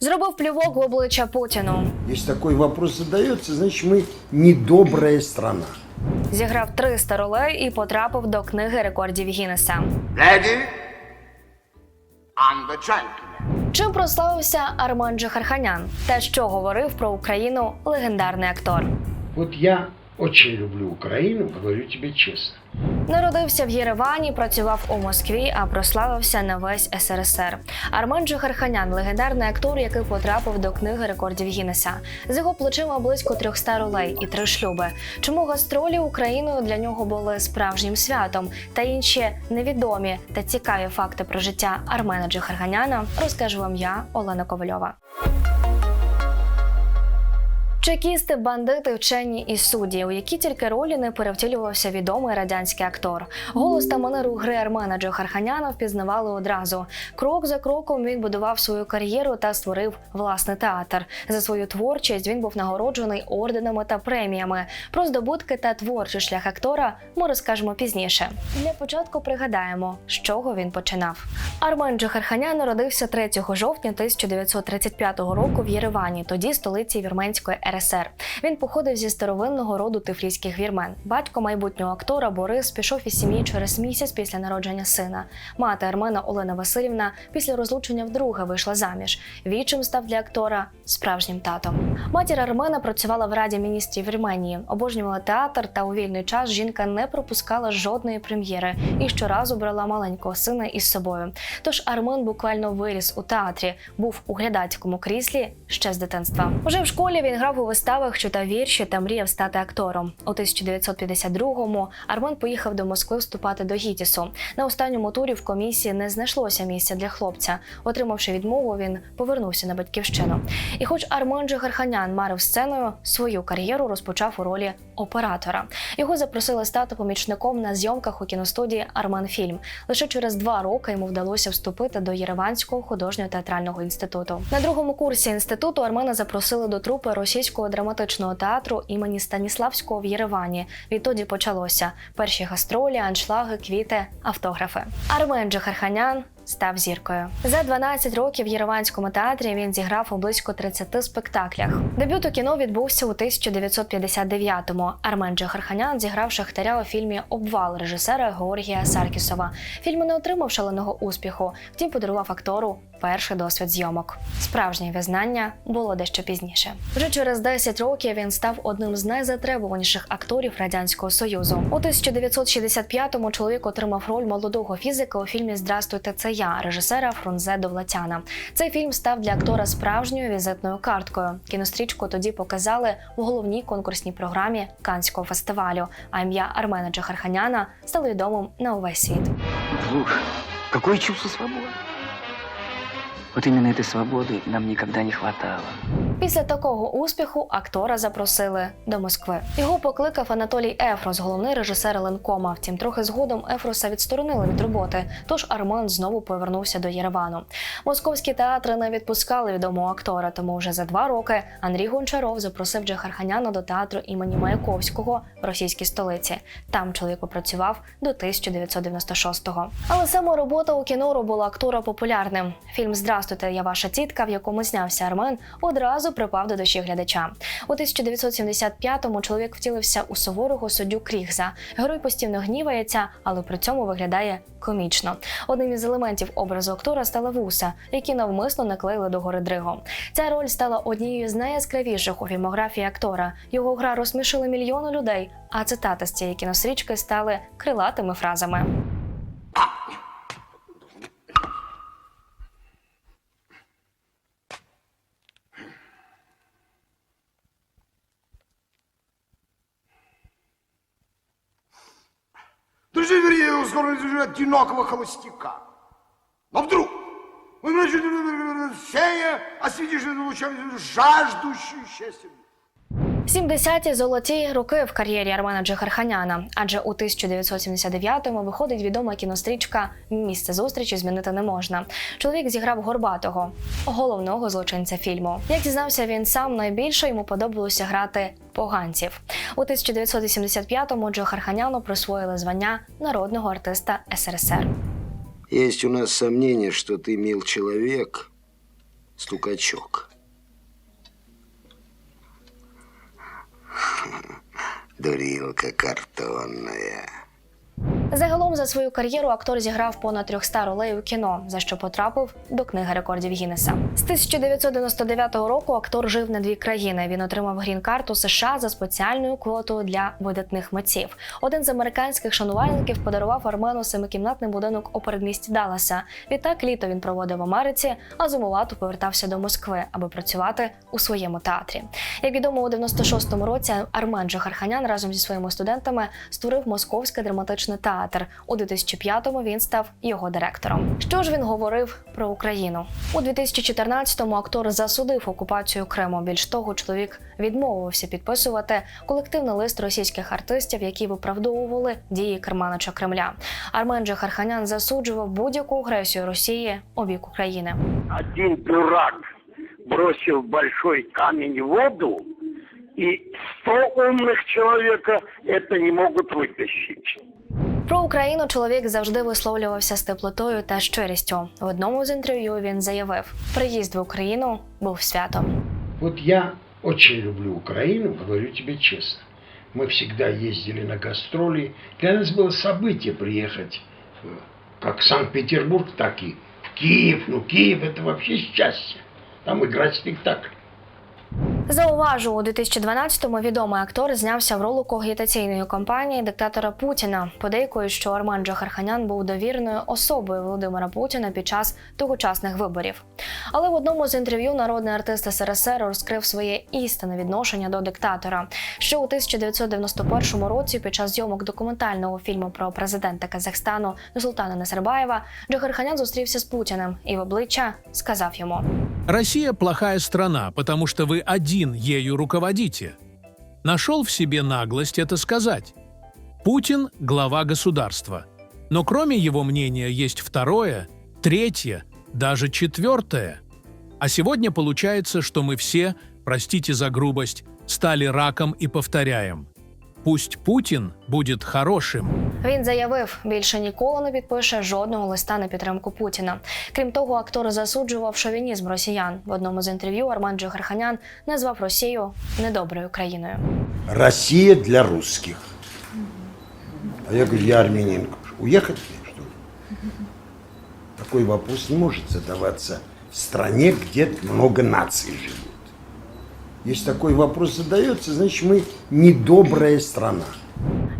Зробив плювок в обличчя Путіну. Если такой вопрос задается, значит мы недобрая страна. Зіграв 300 ролей і потрапив до книги рекордів Гіннеса. And. Чим прославився Арман Джахарханян? Та що говорив про Україну легендарний актор? Вот я очень люблю Украину, говорю тебе честно. Народився в Єревані, працював у Москві, а прославився на весь СРСР. Армен Джахарханян легендарний актор, який потрапив до книги рекордів Гіннеса. З його плечима близько 300 ролей і три шлюби. Чому гастролі Україною для нього були справжнім святом та інші невідомі та цікаві факти про життя Армена Джахарханяна розкажу вам я, Олена Ковальова. Чекісти, бандити, вчені і судді, у які тільки ролі не перевтілювався відомий радянський актор. Голос та манеру гри Армена Джохарханяна впізнавали одразу. Крок за кроком він будував свою кар'єру та створив власний театр. За свою творчість він був нагороджений орденами та преміями. Про здобутки та творчий шлях актора ми розкажемо пізніше. Для початку пригадаємо, з чого він починав. Армен Джохарханян народився 3 жовтня 1935 року в Єревані, тоді столиці Вірменської РСР. Він походив зі старовинного роду тифлійських вірмен. Батько майбутнього актора Борис пішов із сім'ї через місяць після народження сина. Мати Армена Олена Васильівна після розлучення вдруге вийшла заміж. Вічим став для актора справжнім татом. Матір Армена працювала в раді міністрів Вірменії, обожнювала театр та у вільний час жінка не пропускала жодної прем'єри і щоразу брала маленького сина із собою. Тож Армен буквально виріс у театрі, був у глядацькому кріслі ще з дитинства. Уже в школі він грав у виставах, читав вірші та мріяв стати актором. У 1952-му Армен поїхав до Москви вступати до ГІТІСу. На останньому турі в комісії не знайшлося місця для хлопця. Отримавши відмову, він повернувся на батьківщину. І, хоч Армен Джигарханян марив сценою, свою кар'єру розпочав у ролі оператора. Його запросили стати помічником на зйомках у кіностудії Армен Фільм. Лише через два роки йому вдалося вступити до Єреванського художньо театрального інституту. На другому курсі інституту Армена запросили до трупи російського драматичного театру імені Станіславського в Єревані. Відтоді почалося перші гастролі, аншлаги, квіти, автографи. Армен Джахарханян став зіркою. За 12 років в Єреванському театрі він зіграв у близько 30 спектаклях. Дебют у кіно відбувся у 1959-му. Армен Джахарханян зіграв шахтаря у фільмі Обвал режисера Георгія Саркісова. Фільм не отримав шаленого успіху, втім подарував актору перший досвід зйомок. Справжнє визнання було дещо пізніше. Вже через 10 років він став одним з найзатребуваніших акторів радянського союзу. У 1965-му чоловік отримав роль молодого фізика у фільмі Здрастуйте, це я режисера Фрунзе Довлатяна. Цей фільм став для актора справжньою візитною карткою. Кінострічку тоді показали у головній конкурсній програмі Канського фестивалю. А ім'я Армена Джахарханяна стало відомим на увесь світ. Слушай, какое чувство свободы? Вот именно этой свободы нам никогда не хватало. Після такого успіху актора запросили до Москви. Його покликав Анатолій Ефрос, головний режисер Ленкома. Втім, трохи згодом Ефроса відсторонили від роботи. Тож Арман знову повернувся до Єревану. Московські театри не відпускали відомого актора, тому вже за два роки Андрій Гончаров запросив Джахарханяна до театру імені Маяковського в російській столиці. Там чоловік попрацював до 1996-го. Але саме робота у кіно робила актора популярним. Фільм Здрастуйте, я ваша тітка, в якому знявся Армен, одразу припав до душі глядача. У 1975-му чоловік втілився у суворого суддю Крігза. Герой постійно гнівається, але при цьому виглядає комічно. Одним із елементів образу актора стала вуса, які навмисно наклеїли до гори дригом. Ця роль стала однією з найяскравіших у фільмографії актора. Його гра розсмішила мільйони людей, а цитати з цієї кінострічки стали крилатими фразами. Скоро одинокого холостяка. Но вдруг, вы значит, фея осветишь лучами жаждущую счастья. 70-ті золоті роки в кар'єрі Армена Джихарханяна, адже у 1979-му виходить відома кінострічка Місце зустрічі змінити не можна. Чоловік зіграв Горбатого, головного злочинця фільму. Як зізнався він сам, найбільше йому подобалося грати поганців. У 1985-му Джо Харханяну присвоїли звання народного артиста СРСР. Есть у нас сомнение, что ты, мил человек, стукачок. Дурилка картонная. Загалом за свою кар'єру актор зіграв понад 300 ролей у кіно, за що потрапив до книги рекордів Гіннеса. З 1999 року актор жив на дві країни. Він отримав грін-карту США за спеціальною квотою для видатних митців. Один з американських шанувальників подарував Армену семикімнатний будинок у передмісті Далласа. Відтак літо він проводив в Америці, а зимувато повертався до Москви, аби працювати у своєму театрі. Як відомо, у 96-му році Армен Джохарханян разом зі своїми студентами створив Московський драматичний театр У 2005-му він став його директором. Що ж він говорив про Україну? У 2014-му актор засудив окупацію Криму. Більш того, чоловік відмовився підписувати колективний лист російських артистів, які виправдовували дії керманича Кремля. Армен Джохарханян засуджував будь-яку агресію Росії у бік України. один дурак бросил большой камень в воду, и сто умных человека это не могут вытащить. Про Україну чоловік завжди висловлювався з теплотою та щирістю. В одному з інтерв'ю він заявив: приїзд в Україну був святом. Вот я очень люблю Украину, говорю тебе честно. Мы всегда ездили на гастроли. Для нас было событие приехать э, как в Санкт-Петербург, так и в Киев. Ну, Киев это вообще счастье. Там играть спектакль. Зауважу, у 2012-му відомий актор знявся в ролику агітаційної кампанії диктатора Путіна. Подейкують, що Арман Джохарханян був довіреною особою Володимира Путіна під час тогочасних виборів. Але в одному з інтерв'ю народний артист СРСР розкрив своє істинне відношення до диктатора. Ще у 1991 році, під час зйомок документального фільму про президента Казахстану Нурсултана Назарбаєва, Джохарханян зустрівся з Путіним і в обличчя сказав йому. Россия плохая страна, потому что вы один ею руководите. Нашел в себе наглость это сказать. Путин – глава государства. Но кроме его мнения есть второе, третье, даже четвертое. А сегодня получается, что мы все, простите за грубость, стали раком и повторяем. Пусть Путин будет хорошим, Він заявив, більше ніколи не підпише жодного листа на підтримку Путіна. Крім того, актор засуджував шовінізм росіян. В одному з інтерв'ю Арман Джохарханян назвав Росію недоброю країною. Россия для русских. А я говорю, я армянин. Уехать мне, что ли? Такой вопрос не может задаваться в стране, где много наций живут. Если такой вопрос задается, значит мы недобрая страна.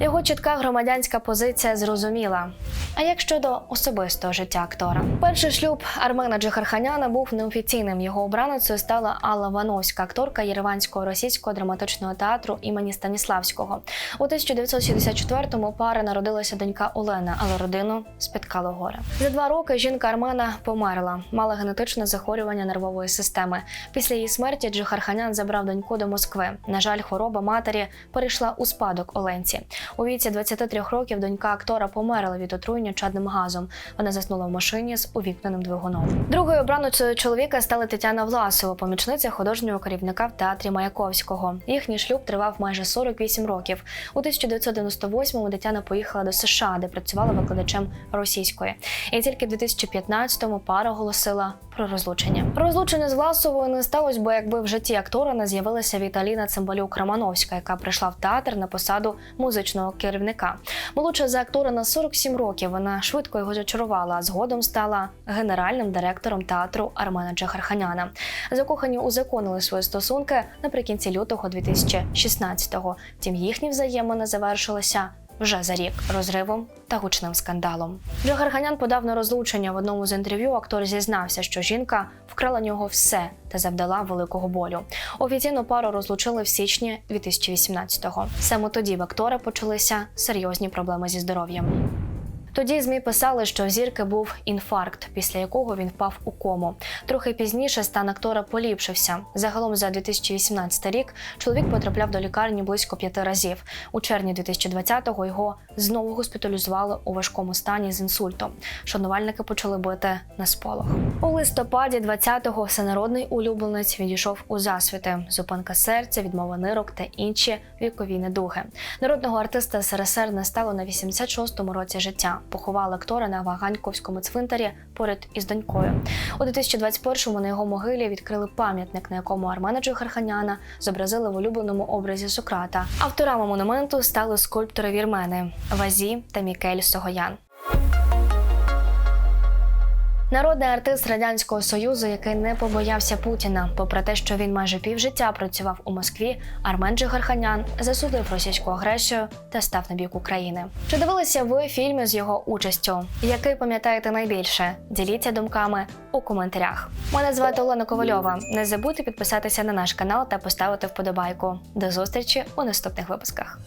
Його чітка громадянська позиція зрозуміла. А як щодо особистого життя актора, перший шлюб Армена Джихарханяна був неофіційним. Його обраницею стала Алла Вановська, акторка Єреванського російського драматичного театру імені Станіславського. У 1964-му пари народилася донька Олена, але родину спіткало горе. За два роки жінка Армена померла, мала генетичне захворювання нервової системи. Після її смерті Джихарханян забрав доньку до Москви. На жаль, хвороба матері перейшла у спадок Оленці. У віці 23 років донька актора померла від отруєння чадним газом. Вона заснула в машині з увімкненим двигуном. Другою обраницею чоловіка стала Тетяна Власова, помічниця художнього керівника в театрі Маяковського. Їхній шлюб тривав майже 48 років. У 1998-му Тетяна поїхала до США, де працювала викладачем російської. І тільки в 2015-му пара оголосила про розлучення. Розлучення з Власовою не сталося, бо якби в житті актора не з'явилася Віталіна Цимбалюк Романовська, яка прийшла в театр на посаду музичного керівника. Молодша за актора на 47 років. Вона швидко його зачарувала, а згодом стала генеральним директором театру Армена Джахарханяна. Закохані узаконили свої стосунки наприкінці лютого 2016-го. Втім, їхні взаємини завершилися вже за рік розривом та гучним скандалом. Джогарганян подав на розлучення в одному з інтерв'ю. Актор зізнався, що жінка вкрала нього все та завдала великого болю. Офіційну пару розлучили в січні 2018-го. Саме тоді в актора почалися серйозні проблеми зі здоров'ям. Тоді змі писали, що в зірки був інфаркт, після якого він впав у кому. Трохи пізніше стан актора поліпшився. Загалом за 2018 рік чоловік потрапляв до лікарні близько п'яти разів. У червні 2020-го його знову госпіталізували у важкому стані з інсультом. Шанувальники почали бити на сполох. У листопаді 20-го всенародний улюбленець відійшов у засвіти, зупинка серця, відмова нирок та інші вікові недуги. Народного артиста СРСР не стало на 86-му році життя. Поховали актора на Ваганьковському цвинтарі поряд із донькою. У 2021-му на його могилі відкрили пам'ятник, на якому Армена Харханяна зобразили в улюбленому образі Сократа. Авторами монументу стали скульптори вірмени Вазі та Мікель Согоян. Народний артист радянського союзу, який не побоявся Путіна, попри те, що він майже півжиття працював у Москві, Армен Джигарханян засудив російську агресію та став на бік України. Чи дивилися ви фільми з його участю? Який пам'ятаєте найбільше? Діліться думками у коментарях. Мене звати Олена Ковальова. Не забудьте підписатися на наш канал та поставити вподобайку. До зустрічі у наступних випусках.